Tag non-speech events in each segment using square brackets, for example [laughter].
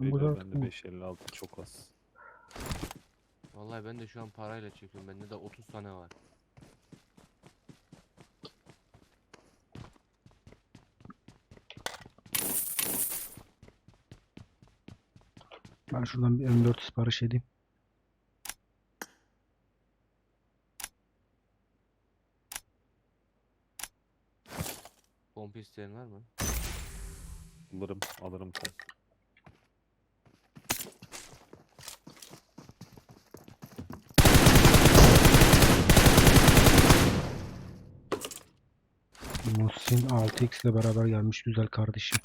Da- bende 556 çok az. Vallahi ben de şu an parayla çekiyorum. Bende de 30 tane var. Ben şuradan bir M4 sipariş edeyim. Pompa isteyen var mı? Alırım, alırım. Muhsin 6x ile beraber gelmiş güzel kardeşim.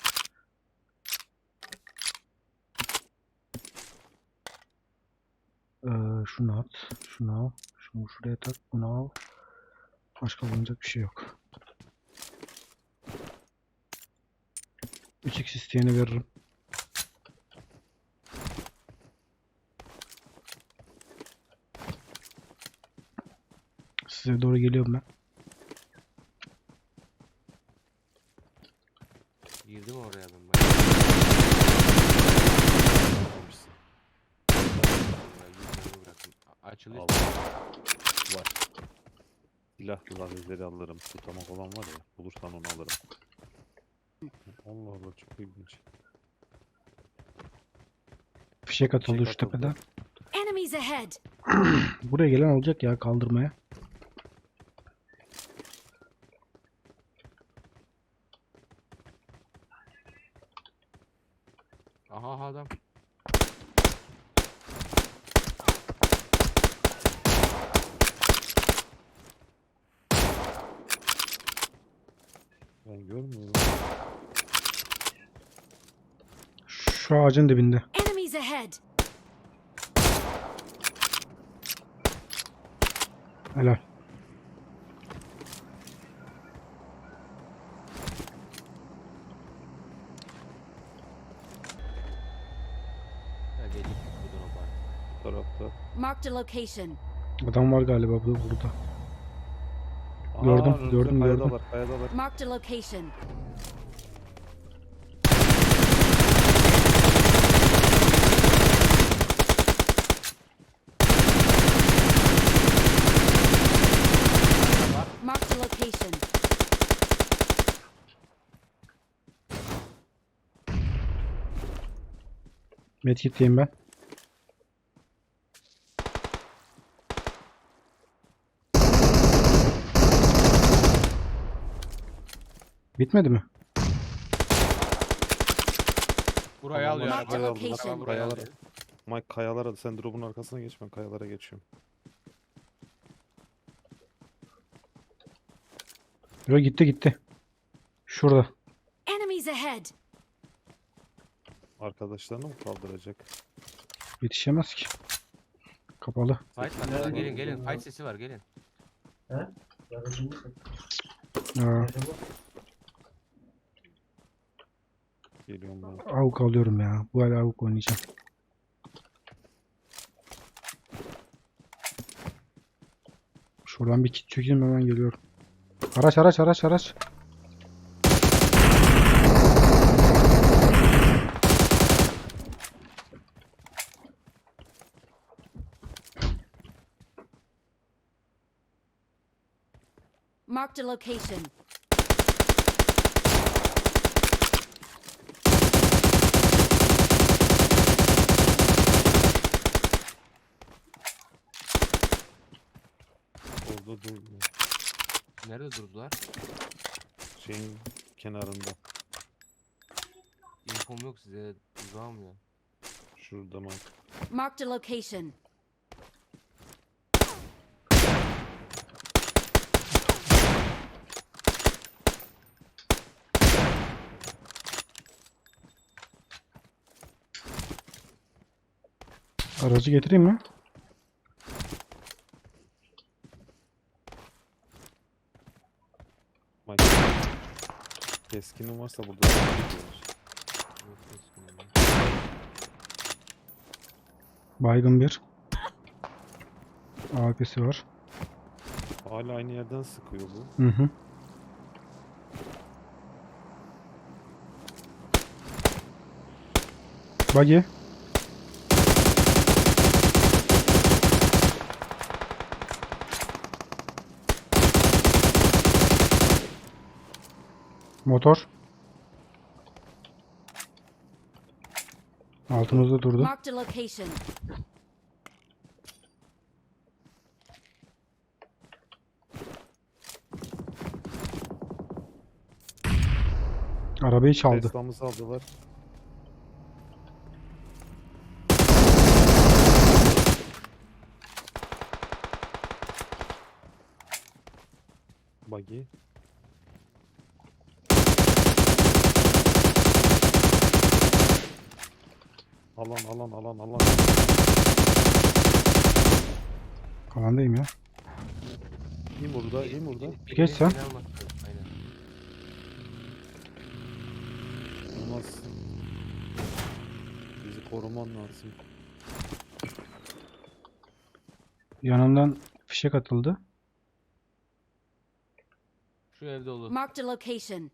Ee, şunu at, şunu al, şunu şuraya tak, bunu al. Başka alınacak bir şey yok. 3x isteyeni veririm. Size doğru geliyorum ben. Girdim oraya ben. bak. Açılış. Al. Var. Silahlı lazerleri alırım. Tutamak olan var ya. Bulursan onu alırım. Allah Allah çok ilginç. Fişek atıldı Fişek şu atıldı. tepeden. Enemies ahead! [clears throat] Buraya gelen olacak ya kaldırmaya. Aha adam. Ben görmüyorum. Şu ağacın dibinde. Enemies ahead! Helal. Ya geciktik bu drop artık. Bu tarafta. Marked a location. Adam var galiba bu- burada. Aa, Gördüm, önümüzde gördüm, gördüm. Kayadalar, kayadalar. Marked a location. Marked a location. Medkit'teyim ben. Bitmedi mi? Burayı Tamam, alıyor. Marked Burayı a alıyor. location. Burayı Kayalara. alıyor. Mike kayalara sen drop'un arkasına geç ben kayalara geçiyorum. Yo gitti gitti. Şurada. Enemies ahead! Arkadaşlarını mı kaldıracak? Yetişemez ki. Kapalı. Fight var. burada, Gelin gelin. Fight sesi var gelin. Aa, Geliyorum ben. avuk alıyorum ya. Bu hala avuk oynayacağım. Şuradan bir kit çekeyim hemen geliyorum. Araç araç araç araç. Marked a location. Orada dur. Nerede durdular? Şeyin kenarında. İnfom yok size. Uzağım ya. Şurada Mike. Marked a location. Aracı getireyim mi? Mike. Keskinin varsa burada. ya. Baygın bir. AWP'si var. Hala aynı yerden sıkıyor bu. Hı hı. Buggy. Motor. Altımızda durdu. Marked a location. Arabayı çaldı. Tesla'mızı aldılar. Buggy. Alan alan alan alan. Kalandayım ya. İn burada, in burada. Geç sen. Aynen. Olmaz. Bizi koruman lazım. Yanımdan fişek atıldı. Şu evde olur. Marked a location.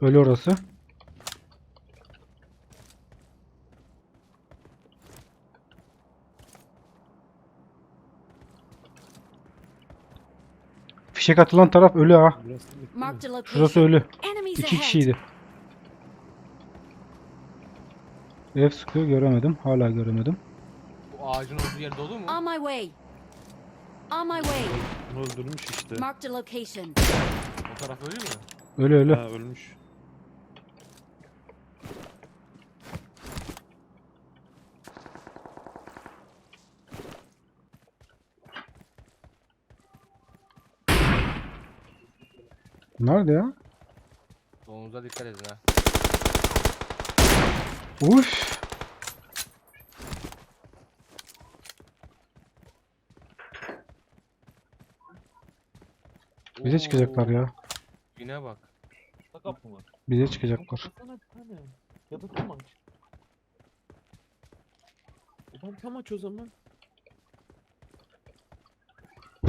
Ölü orası. Fişek atılan taraf ölü ha. Şurası ölü. İki kişiydi. Ev sıkıyor göremedim. Hala göremedim. Bu ağacın olduğu yer dolu mu? On my way. On my way. Bunu öldürmüş işte. Marked a location. O taraf ölü mü? Ölü ölü. Ha ölmüş. Nerede ya? Solunuza dikkat edin ha. Uf. Bize çıkacaklar ya. Yine bak. Sakap mı var? Bize çıkacaklar. Sana bir tane. Ya da tam aç. Ulan tam aç o zaman.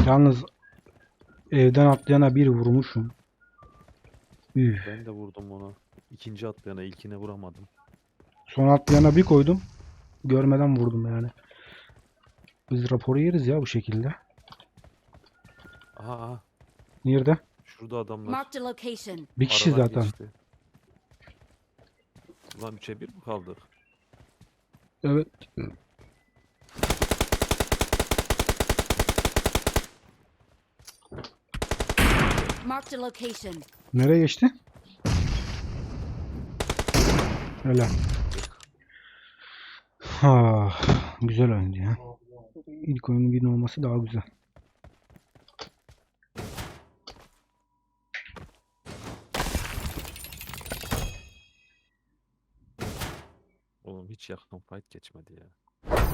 Yalnız evden atlayana bir vurmuşum. Üf. Ben de vurdum ona. İkinci atlayana ilkine vuramadım. Son atlayana bir koydum. Görmeden vurdum yani. Biz raporu yeriz ya bu şekilde. Aha, aha. Nerede? Şurada adamlar. Marked a location. Bir kişi Aralar zaten. geçti. Ulan 3'e 1 mi kaldık? Evet. Marked a location. Nereye geçti? Öyle. Ha, güzel oyundu ya. İlk oyunun win olması daha güzel. Oğlum hiç yakın fight geçmedi ya.